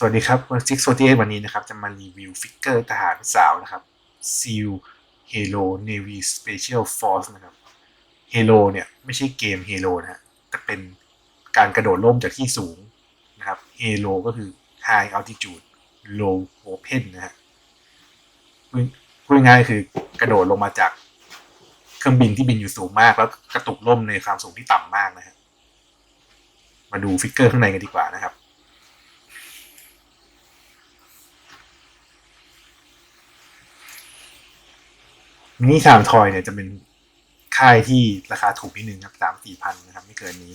สวัสดีครับวันซิกโซเทวันนี้นะครับ จะมารีวิวฟิกเกอร์ทหารสาวนะครับ SEAL Halo Navy Special Force นะครับ Halo เนี่ยไม่ใช่เกม Halo นะฮะแต่เป็นการกระโดดร่มจากที่สูงนะครับ Halo ก็คือ High Altitude Low Open นะฮะพูดง่ายคือกระโดดลงมาจากเครื่องบินที่บินอยู่สูงมาก แล้วกระตุกร่มในความสูงที่ต่ำมากนะฮะมาดูฟิกเกอร์ข้างในกันดีกว่านะครับ มินิสามทอยเนี่ยจะเป็นค่ายที่ราคาถูกนิดนึงครับสามสี่พันนะครับ ไม่เกินนี้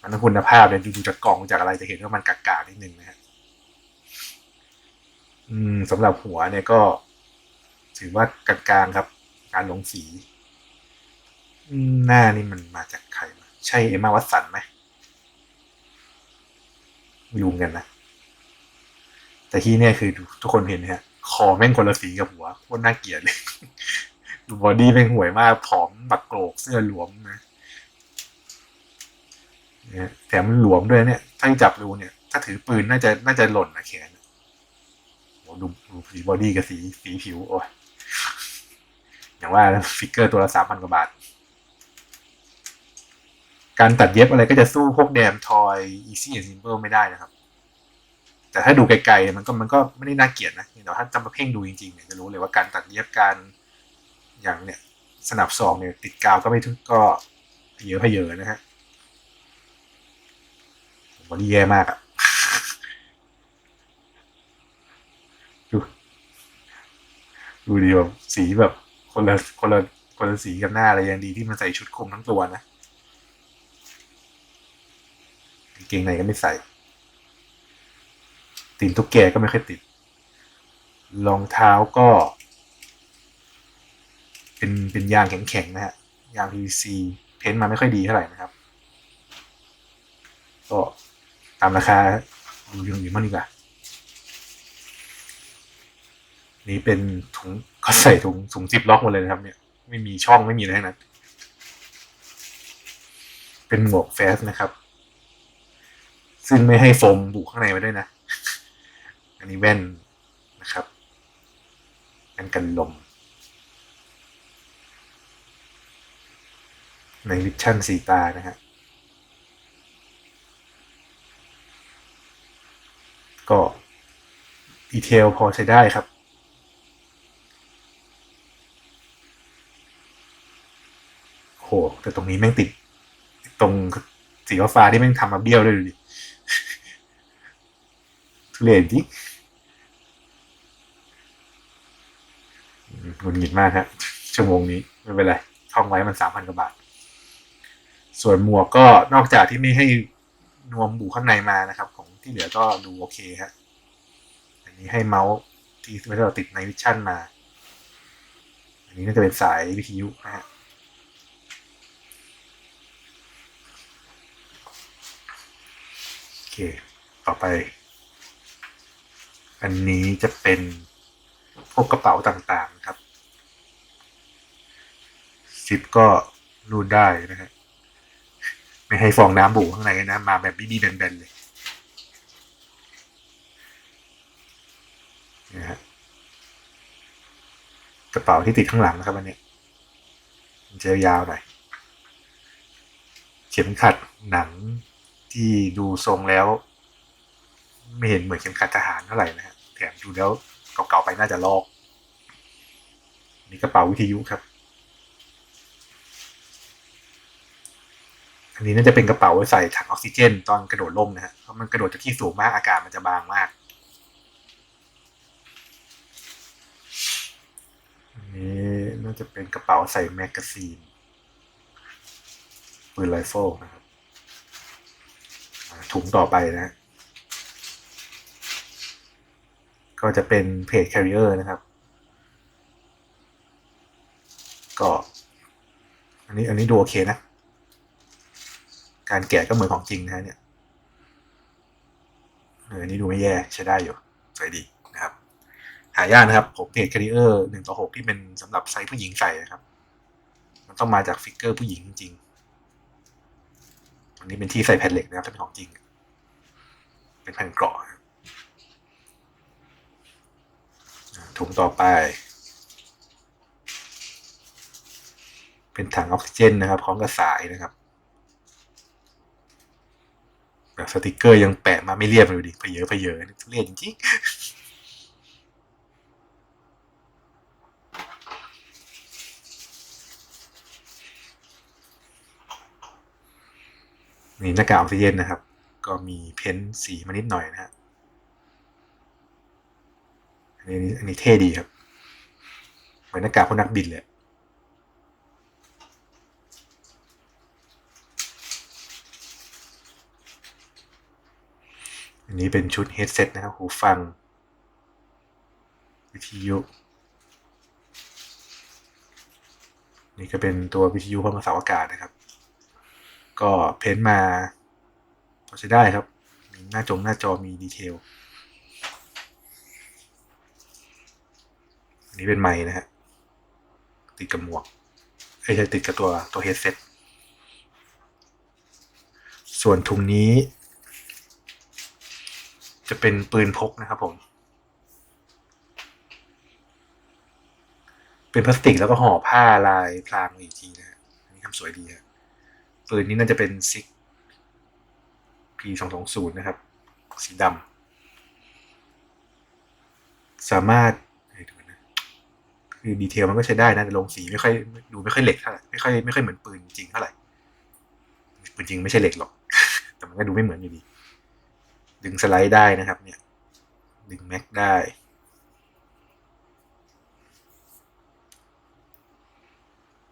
มันคุณภาพเนี่ยดูจากกล่องจากอะไรจะเห็นว่ามันกากๆนิดนึงนะฮะอืมสำหรับหัวเนี่ยก็ ถือว่ากลางๆครับ การลงสี หน้านี่มันมาจากใครมาใช่เอมมาวัตสันไหมไม่รู้กันนะ แต่ที่เนี่ยคือทุกคนเห็นนะฮะ คอแม่งคนละสีกับหัวโคตรน่าเกลียดเลยดูบอดี้แม่งห่วยมากผอมบักโกรกเสื้อหลวมนะแถมหลวมด้วยเนี่ยถ้าจับดูเนี่ย ถ้าถือปืนน่าจะน่าจะหล่นนะแขนโอ้ดูดูสีบอดี้กับสีสีผิวโอ้ยอย่างว่าฟิกเกอร์ตัวละสามพันกว่าบาท การตัดเย็บอะไรก็จะสู้พวกแดมทอยอีซี่แอนด์ซิมเปิลไม่ได้นะครับ แต่ถ้าดูไกลๆมันก็มันก็ไม่ได้น่าเกลียดนะแต่ถ้าจำมาเพ่งดูจริงๆเนี่ยจะรู้เลยว่าการตัดเย็บการอย่างเนี่ยสนับสองเนี่ยติดกาวก็ไม่ทุกก็เยอะพเยอะนะฮะผมว่าแย่มากอะดูดูดีแบบสีแบบคนละคนละคนละสีกับหน้าอะไรยังดีที่มันใส่ชุดคลุมทั้งตัวนะเกงในก็ไม่ใส่ ตีนตุ๊กแกก็ไม่ค่อยติด รองเท้าก็ เป็นเป็นยางแข็งๆนะฮะ ยาง PVC เพ้นมาไม่ค่อยดีเท่าไหร่นะครับ ก็ตามราคาดูยังอยู่มั่นดีกว่า นี่เป็นถุงเขาใส่ถุงถุงซิปล็อกหมดเลยนะครับ เนี่ย ไม่มีช่องไม่มีอะไรทั้งนั้น เป็นหมวกแฟสนะครับ ซึ่งไม่ให้โฟมบุข้างในไว้ด้วยนะ อันนี้แว่นนะครับแว่นกันลม ในวิชั่นสีตานะฮะก็ดีเทลพอใช้ได้ครับโหแต่ตรงนี้แม่งติด ตรงสีฟ้าที่แม่งทำมาเบี้ยวด้วยดูดิทุเรศจริง หงุดหงิดมากฮะชั่วโมงนี้ไม่เป็นไรท่องไว้มันสามพันกว่าบาท ส่วนหมวกก็นอกจากที่ไม่ให้นวมบูข้างในมานะครับ ของที่เหลือก็ดูโอเคฮะอันนี้ให้เมาส์ที่ไม่ได้เราติดในวิชั่นมา อันนี้น่าจะเป็นสายวิทยุนะฮะโอเค ต่อไป อันนี้จะเป็นพวกกระเป๋าต่างๆครับ ซิปก็รูดได้นะฮะไม่ให้ฟองน้ำบุข้างในนะ มาแบบบี้ๆแบนๆเลยนะฮะกระเป๋าที่ติดข้างหลังนะครับอันนี้มันจะยาวหน่อยเข็มขัดหนังที่ดูทรงแล้ว ไม่เห็นเหมือนเข็มขัดทหารเท่าไหร่นะฮะแถมดูแล้วเก่าๆไปน่าจะลอก นี่กระเป๋าวิทยุครับ อันนี้น่าจะเป็นกระเป๋าใส่ถังออกซิเจน ตอนกระโดดล่มนะฮะเพราะมันกระโดดจากที่สูงมากอากาศมันจะบางมากอันนี้น่าจะเป็นกระเป๋าใส่แมกกาซีนปืนไรเฟิลนะครับถุงต่อไปนะฮะก็จะเป็นเพจ carrier นะครับ ก็ อันนี้อันนี้ดูโอเคนะ การแก่ก็เหมือนของจริงนะเนี่ยเออนี่ดูไม่แย่ใช้ได้อยู่ใส่ดีนะครับ หายากนะครับ ผมเพตคาริเออร์หนึ่งต่อหกที่เป็นสำหรับไซส์ผู้หญิงใส่ครับ มันต้องมาจากฟิกเกอร์ผู้หญิงจริงอันนี้เป็นที่ใส่แผ่นเหล็กนะครับเป็นของจริง เป็นแผ่นเกราะถุงต่อไป เป็นถังออกซิเจนนะครับพร้อมกับสายนะครับ สติกเกอร์ยังแปะมาไม่เรียบเลยดิเพเยอะเพเยอะเรียนจริงนี่หน้ากากออกซิเจนนะครับ ก็มีเพ้นสีมานิดหน่อยนะฮะอันนี้อันนี้เท่ดีครับ เหมือนหน้ากากพวกนักบินเลย อันนี้เป็นชุดเฮดเซ็ตนะครับหูฟัง วิทยุ นี่ก็เป็นตัววิทยุพร้อมสาอากาศนะครับ ก็เพ้นท์มาพอใช้ได้ครับ มีหน้าจงหน้าจอมีดีเทล อันนี้เป็นไม้นะฮะติดกับหมวกไอ้ยใช่ติดกับตัวตัวเฮดเซ็ตส่วนถุงนี้ จะเป็นปืนพกนะครับผม เป็นพลาสติกแล้วก็ห่อผ้าลายพรางอีกทีนะอันนี้ทำสวยดีฮะปืนนี้น่าจะเป็นซิก P สองสองศูนย์นะครับ สีดำสามารถดูนะคือดีเทลมันก็ใช้ได้นะแต่ลงสีไม่ค่อยดูไม่ค่อยเหล็กเท่าไหร่ไม่ค่อยไม่ค่อยเหมือนปืนจริงเท่าไหร่ปืนจริงไม่ใช่เหล็กหรอก แต่มันก็ดูไม่เหมือนอยู่ดี ดึงสไลด์ได้นะครับเนี่ยดึงแม็กได้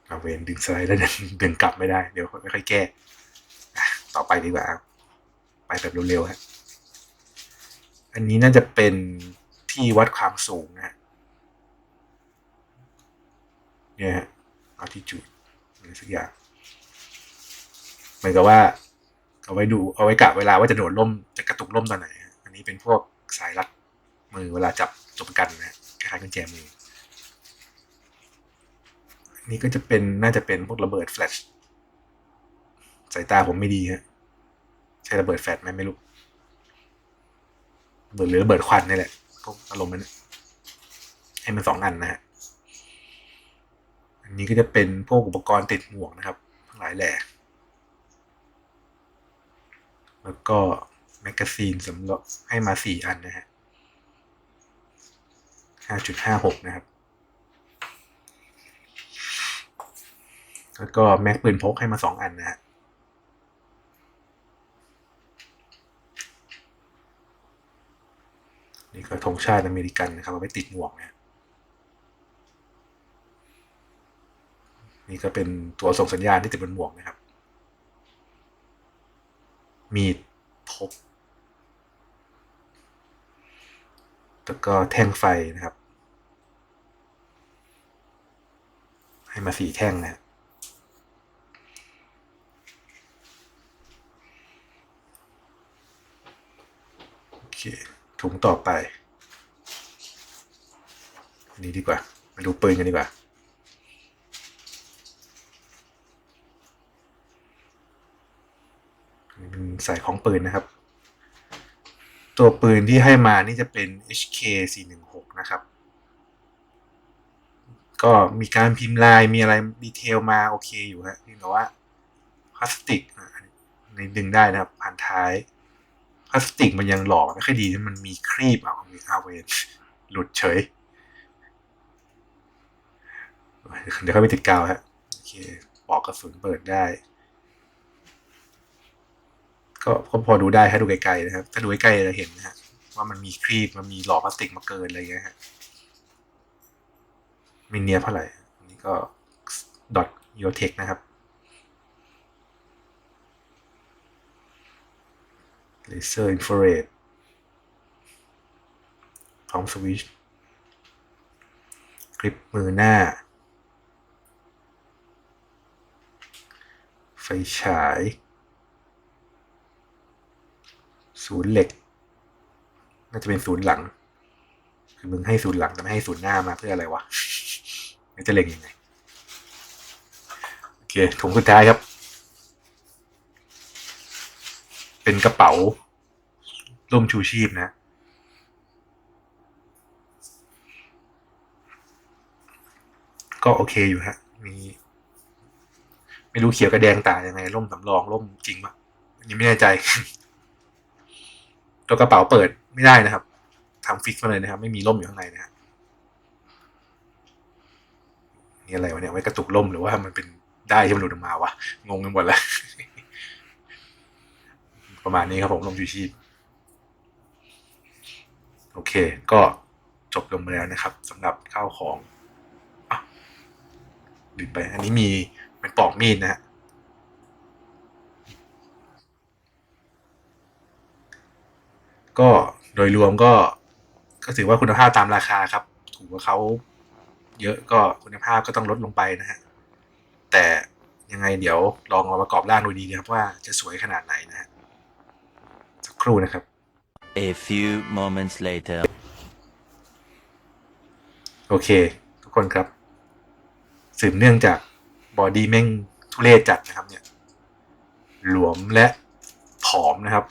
เอาเวนดึงสไลด์แล้วดึงกลับไม่ได้ เดี๋ยวไม่ค่อยแก้ ต่อไปดีกว่า ไปแบบเร็วๆฮะอันนี้น่าจะเป็นที่วัดความสูงนะฮะเนี่ยฮะ altitude อะไรสักอย่างเหมือนกับว่า เอาไว้ดูเอาไว้กะเวลาว่าจะโดดล่มจะกระตุกล่มตอนไหน อันนี้เป็นพวกสายรัดมือเวลาจับจบกันนะฮะคล้ายกุญแจมืออันนี้ก็จะเป็นน่าจะเป็นพวกระเบิดแฟลชสายตาผมไม่ดีฮะใช่ระเบิดแฟลชไหมไม่รู้ระเบิดหรือระเบิดควันนี่แหละก็อารมณ์นั้นให้มันสองอันนะฮะอันนี้ก็จะเป็นพวกอุปกรณ์ติดหมวกนะครับทั้งหลายแหล่ แล้วก็แมกกาซีนสำหรับให้มาสี่อันนะฮะห้าจุดห้าหกนะครับ แล้วก็แม็กปืนพกให้มาสองอันนะฮะนี่ก็ธงชาติอเมริกันนะครับเอาไว้ติดหมวกนะนี่ก็เป็นตัวส่งสัญญาณที่ติดบนหมวกนะครับ มีดพกแล้วก็แท่งไฟนะครับ ให้มาสี่แท่งนะโอเค ถุงต่อไปอันนี้ดีกว่า มาดูปืนกันดีกว่า เป็นสายของปืนนะครับ ตัวปืนที่ให้มานี่จะเป็น HK 416นะครับ ก็มีการพิมพ์ลายมีอะไรดีเทลมาโอเคอยู่ฮะเพียงแต่ว่าพลาสติกในดึงได้นะครับผ่านท้ายพลาสติกมันยังหล่อไม่ค่อยดีมันมีครีบเอามีอาเวนหลุดเฉย เดี๋ยวเขาไปติดกาวฮะโอเคปอกกระสุนเปิดได้ ก็ก็พอดูได้ถ้าดูไกลๆนะครับ ถ้าดูใกล้ๆจะเห็นนะฮะว่ามันมีครีบมันมีหล่อพลาสติกมาเกินอะไรเงี้ยฮะไม่เนียเท่าไหร่นนี้ก็ดอทโยเทคนะครับเลเซอร์อินฟราเรดพร้อมสวิชคลิปมือหน้า ไฟฉาย ศูนย์เหล็ก น่าจะเป็นศูนย์หลัง คือมึงให้ศูนย์หลังแต่ไม่ให้ศูนย์หน้ามาเพื่ออะไรวะไม่จะเล็งยังไง โอเคถุงสุดท้ายครับ เป็นกระเป๋าร่มชูชีพนะก็โอเคอยู่ฮะ มี ไม่รู้เขียวกับแดงต่างยังไง ร่มสำรอง ร่มจริงปะยังไม่แน่ใจ ตัวกระเป๋าเปิดไม่ได้นะครับทำฟิกมาเลยนะครับ ไม่มีร่มอยู่ข้างในนะฮะนี่อะไรวะเนี่ยไว้กระตุกร่มหรือว่ามันเป็นได้ที่มันหลุดออกมาวะงงไปหมดแล้วประมาณนี้ครับผมร่มชูชีพโอเค ก็จบลงไปแล้วนะครับสำหรับข้าวของอะลืมไป อันนี้มีเป็นปอกมีดนะฮะ ก็โดยรวมก็ก็ถือว่าคุณภาพตามราคาครับ ถูกกว่าเขาเยอะก็คุณภาพก็ต้องลดลงไปนะฮะ แต่ยังไงเดี๋ยวลองมาประกอบร่างดูดีนะครับว่าจะสวยขนาดไหนนะฮะสักครู่นะครับ A few moments later. โอเค ทุกคนครับ สืบเนื่องจากบอดี้แม่งทุเรศจัดนะครับเนี่ย หลวมและผอมนะครับ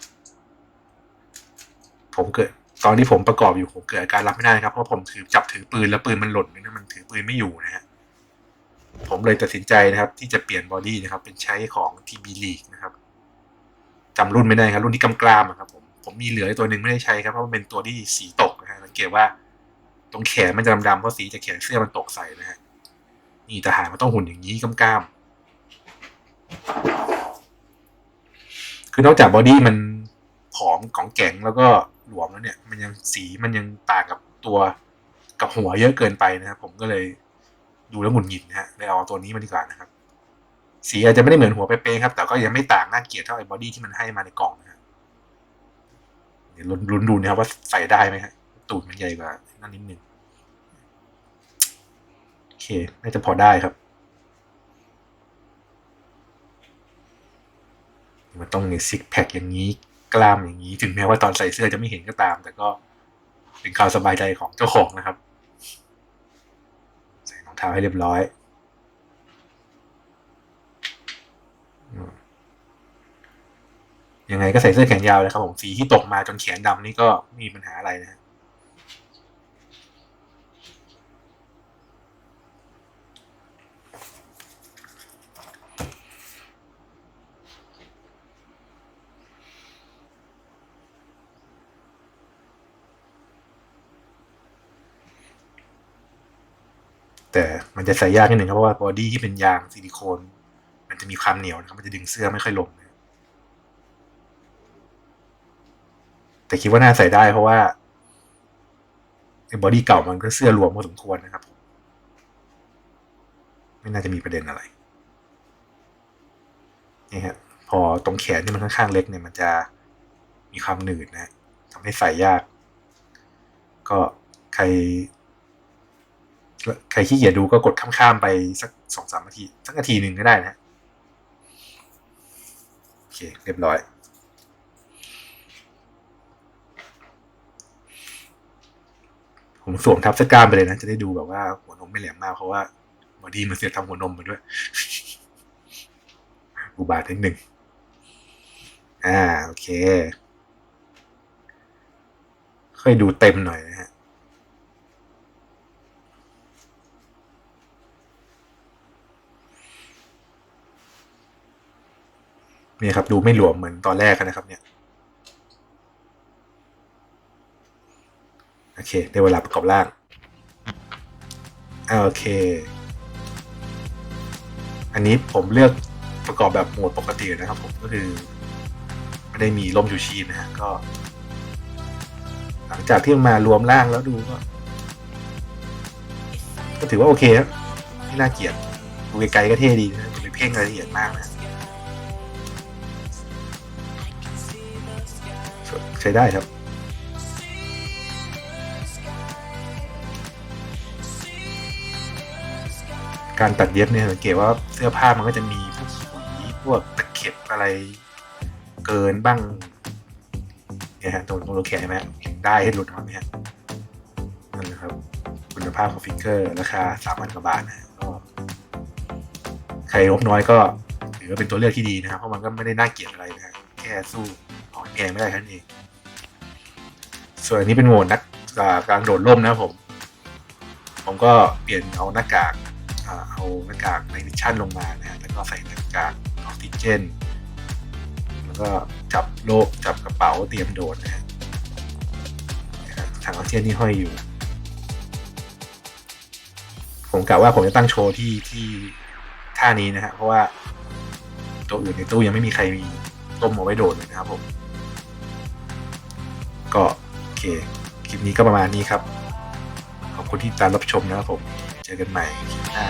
ผมเกิดตอนที่ผมประกอบอยู่ผมเกิดอาการรับไม่ได้ครับเพราะผมถือจับถือปืนแล้วปืนมันหล่นนะมันถือปืนไม่อยู่นะฮะผมเลยตัดสินใจนะครับ ที่จะเปลี่ยนบอดี้นะครับ เป็นใช้ของ TB League นะครับจำรุ่นไม่ได้ครับ รุ่นที่กำกรามครับผมผมมีเหลือตัวหนึ่งไม่ได้ใช้ครับเพราะมันเป็นตัวที่สีตกนะฮะสังเกตว่า ตรงแขนมันจะดำๆเพราะสีจากแขนเสื้อมันตกใส่นะฮะนี่ทหารมันต้องหุ่นอย่างนี้กล้ามคือนอกจากบอดี้มันผอมของแข็งแล้วก็ หลวมแล้วเนี่ย มันยังสีมันยังต่างกับตัวกับหัวเยอะเกินไปนะครับผมก็เลยดูแล้วหงุดหงิดนะฮะเลยเอาตัวนี้มาดีกว่านะครับ สีอาจจะไม่ได้เหมือนหัวเป๊ะๆครับ แต่ก็ยังไม่ต่างน่าเกลียดเท่าไอ้บอดี้ที่มันให้มาในกล่องนะฮะเดี๋ยวลุ้นลุ้นดูนะครับว่าใส่ได้ไหมฮะตูดมันใหญ่กว่านั่นนิดนึงโอเค น่าจะพอได้ครับมันต้องมีซิกแพคอย่างนี้ กล้ามอย่างนี้ ถึงแม้ว่าตอนใส่เสื้อจะไม่เห็นก็ตาม แต่ก็เป็นความสบายใจของเจ้าของนะครับ ใส่รองเท้าให้เรียบร้อยยังไงก็ใส่เสื้อแขนยาวเลยครับผมสีที่ตกมาจนแขนดำนี่ก็ไม่มีปัญหาอะไรนะ แต่มันจะใส่ยากนิดหนึ่งครับเพราะว่าบอดี้ที่เป็นยางซิลิโคน มันจะมีความเหนียวนะครับ มันจะดึงเสื้อไม่ค่อยลงนะแต่คิดว่าน่าใส่ได้เพราะว่าไอ้บอดี้เก่ามันก็เสื้อรวมพอสมควรนะครับ ไม่น่าจะมีประเด็นอะไรนี่ฮะพอตรงแขนที่มันค่อนข้างเล็กเนี่ยมันจะมีความหนืดนะฮะทำให้ใส่ยาก ก็ใคร ใครขี้เกียจดูก็กดข้ามๆไปสักสองสามนาที สักนาทีหนึ่งก็ได้นะโอเคเรียบร้อยผมสวมทับสกล้ามไปเลยนะ จะได้ดูแบบว่าหัวนมไม่แหลมมากเพราะว่าบอดี้มันเสียทำหัวนมมาด้วย อุบาทนิดหนึ่งอ่า โอเค ค่อยดูเต็มหน่อยนะฮะ นี่ครับดูไม่หลวมเหมือนตอนแรกนะครับเนี่ยโอเคได้เวลาประกอบร่างโอเค อันนี้ผมเลือกประกอบแบบโหมดปกตินะครับ ผมก็คือไม่ได้มีล่มชูชีพนะฮะก็ หลังจากที่มารวมร่างแล้วดูก็ก็ถือว่าโอเคครับไม่น่าเกลียดดูไกลๆก็เท่ดีนะจะไปเพ่งรายละเอียดมากนะ ใช้ได้ครับ การตัดเย็บเนี่ยสังเกตว่าเสื้อผ้ามันก็จะมีพวกขุยพวกตะเข็บอะไรเกินบ้างเนี่ยฮะตรงตรงตัวแขนเห็นไหมเห็นได้ให้หลุดออกมาไหมฮะนั่นแหละครับ คุณภาพของฟิกเกอร์ ราคาสามพันกว่าบาทนะก็ใครงบน้อยก็ถือว่าเป็นตัวเลือกที่ดีนะครับ เพราะมันก็ไม่ได้น่าเกลียดอะไรนะฮะแค่สู้ของแพงไม่ได้แค่นั้นเอง ส่วนอันนี้เป็นโหมดนักากลางโดดร่มนะครับผม ผมก็เปลี่ยนเอาหน้ากากเอาหน้ากากในมิชชั่นลงมานะฮะแล้วก็ใส่หน้ากากออกซิเจน แล้วก็จับโลกจับกระเป๋าเตรียมโดดนะฮะถังออกซิเจนที่ห้อยอยู่ ผมกะว่าผมจะตั้งโชว์ที่ที่ท่านี้นะฮะเพราะว่าตัวอื่นในตู้ยังไม่มีใครมีต้มเอาไว้โดดเลยนะครับผม ก็ เค คลิปนี้ก็ประมาณนี้ครับ ขอบคุณที่ติดตามรับชมนะครับผม เจอกันใหม่คลิปหน้า